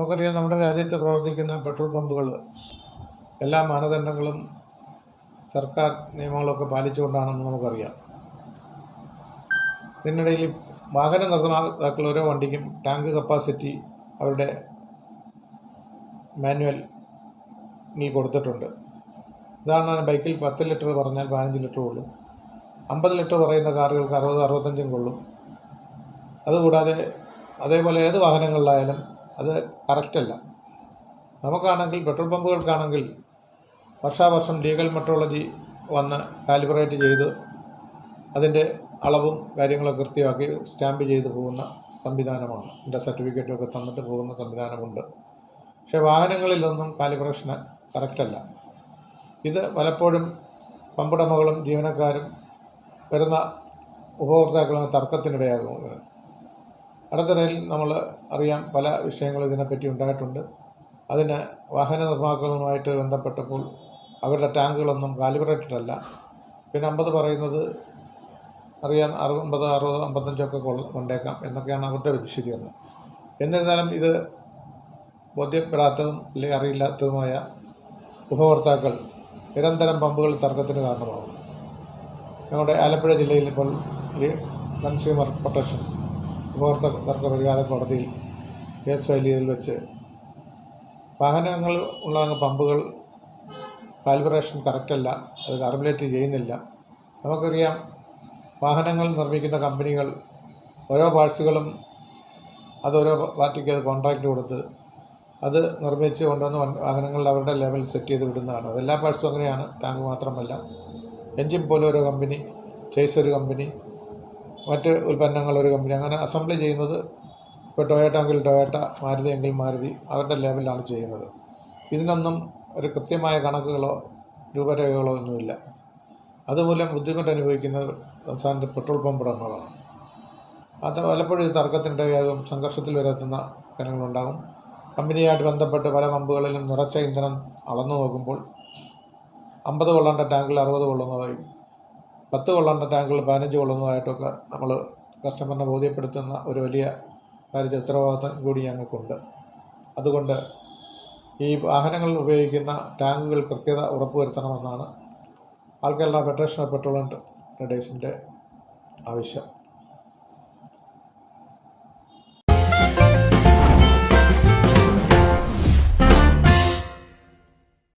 നമുക്കറിയാം നമ്മുടെ രാജ്യത്ത് പ്രവർത്തിക്കുന്ന പെട്രോൾ പമ്പുകൾ എല്ലാ മാനദണ്ഡങ്ങളും സർക്കാർ നിയമങ്ങളൊക്കെ പാലിച്ചുകൊണ്ടാണെന്ന് നമുക്കറിയാം. ഇതിനിടയിൽ വാഹന നിർമ്മാതാക്കൾ ഓരോ വണ്ടിക്കും ടാങ്ക് കപ്പാസിറ്റി അവരുടെ മാനുവലിൽ കൊടുത്തിട്ടുണ്ട്. ഉദാഹരണമാണ് ബൈക്കിൽ പത്ത് ലിറ്റർ പറഞ്ഞാൽ പതിനഞ്ച് ലിറ്റർ കൊള്ളും. അമ്പത് ലിറ്റർ പറയുന്ന കാറുകൾക്ക് അറുപത് അറുപത്തഞ്ചും കൊള്ളും. അതുകൂടാതെ അതേപോലെ ഏത് വാഹനങ്ങളിലായാലും അത് കറക്റ്റല്ല. നമുക്കാണെങ്കിൽ പെട്രോൾ പമ്പുകൾക്കാണെങ്കിൽ വർഷാവർഷം ലീഗൽ മെട്രോളജി വന്ന് കാലിബ്രേറ്റ് ചെയ്ത് അതിന്റെ അളവും കാര്യങ്ങളൊക്കെ കൃത്യമാക്കി സ്റ്റാമ്പ് ചെയ്ത് പോകുന്ന സംവിധാനമാണ്. ഇതിന്റെ സർട്ടിഫിക്കറ്റൊക്കെ തന്നിട്ട് പോകുന്ന സംവിധാനമുണ്ട്. പക്ഷേ വാഹനങ്ങളിലൊന്നും കാലിബ്രേഷൻ കറക്റ്റല്ല. ഇത് പലപ്പോഴും പമ്പുടമകളും ജീവനക്കാരും വരുന്ന ഉപഭോക്താക്കളും തർക്കത്തിനിടയാകുന്നത്. അടുത്തിടയിൽ നമ്മൾ അറിയാം പല വിഷയങ്ങളും ഇതിനെപ്പറ്റി ഉണ്ടായിട്ടുണ്ട്. അതിന് വാഹന നിർമ്മാതാക്കളുമായിട്ട് ബന്ധപ്പെട്ടപ്പോൾ അവരുടെ ടാങ്കുകളൊന്നും കാലിബ്രേറ്റഡ് പിന്നെ അമ്പത് പറയുന്നത് അറിയാൻ അറുപത് അറുപത് അമ്പത്തഞ്ചൊക്കെ കൊണ്ടേക്കാം എന്നൊക്കെയാണ് അവരുടെ വിശദീകരണം എന്നിരുന്നാലും ഇത് ബോധ്യപ്പെടാത്തതും അല്ലെങ്കിൽ അറിയില്ലാത്തതുമായ ഉപഭോക്താക്കൾ നിരന്തരം പമ്പുകൾ തർക്കത്തിന് കാരണമാകും ഞങ്ങളുടെ ആലപ്പുഴ ജില്ലയിൽ ഇപ്പോൾ ഈ കൺസ്യൂമർ പ്രൊട്ടക്ഷൻ ഉപഭോക്തൃ തർക്ക പരിഹാര കോടതിയിൽ കേസ് ഫയൽ ചെയ്തതിൽ വെച്ച് വാഹനങ്ങൾ ഉള്ള പമ്പുകൾ കാലിബ്രേഷൻ കറക്റ്റല്ല അത് കാർബുലേറ്റ് ചെയ്യുന്നില്ല. നമുക്കറിയാം വാഹനങ്ങൾ നിർമ്മിക്കുന്ന കമ്പനികൾ ഓരോ പാർട്സുകളും അതോരോ പാർട്ടിക്ക് അത് കോൺട്രാക്റ്റ് കൊടുത്ത് അത് നിർമ്മിച്ച് കൊണ്ടുവന്ന് വാഹനങ്ങളിൽ അവരുടെ ലെവൽ സെറ്റ് ചെയ്ത് വിടുന്നതാണ്. അതെല്ലാ പാർട്സും അങ്ങനെയാണ്. ടാങ്ക് മാത്രമല്ല എൻജിൻ പോലും ഓരോ കമ്പനി ചേസ് ഒരു കമ്പനി മറ്റ് ഉൽപ്പന്നങ്ങൾ ഒരു കമ്പനി അങ്ങനെ അസംബ്ലി ചെയ്യുന്നത് ഇപ്പോൾ ടൊയോട്ട എങ്കിൽ ടൊയോട്ട മാരുതി എങ്കിൽ മാരുതി അവരുടെ ലെവലിലാണ് ചെയ്യുന്നത്. ഇതിനൊന്നും ഒരു കൃത്യമായ കണക്കുകളോ രൂപരേഖകളോ ഒന്നുമില്ല. അതുമൂലം ബുദ്ധിമുട്ട് അനുഭവിക്കുന്ന സംസ്ഥാനത്തെ പെട്രോൾ പമ്പ് ഉടമകളാണ് അത് പലപ്പോഴും തർക്കത്തിനിടയാകും സംഘർഷത്തിൽ വരെത്തുന്ന കാര്യങ്ങളുണ്ടാകും കമ്പനിയായിട്ട് ബന്ധപ്പെട്ട് പല പമ്പുകളിലും നിറച്ച ഇന്ധനം അളന്നു നോക്കുമ്പോൾ അമ്പത് കൊള്ളേണ്ട ടാങ്കിൽ അറുപത് കൊള്ളുന്നതായും പത്ത് കൊള്ളേണ്ട ടാങ്കുകൾ പതിനഞ്ച് കൊള്ളുന്നതായിട്ടൊക്കെ നമ്മൾ കസ്റ്റമറിനെ ബോധ്യപ്പെടുത്തുന്ന ഒരു വലിയ കാര്യ ഉത്തരവാദിത്തം കൂടി ഞങ്ങൾക്കുണ്ട്. അതുകൊണ്ട് ഈ വാഹനങ്ങൾ ഉപയോഗിക്കുന്ന ടാങ്കുകൾ കൃത്യത ഉറപ്പുവരുത്തണമെന്നാണ് all Kerala federation of petrol and ആവശ്യം.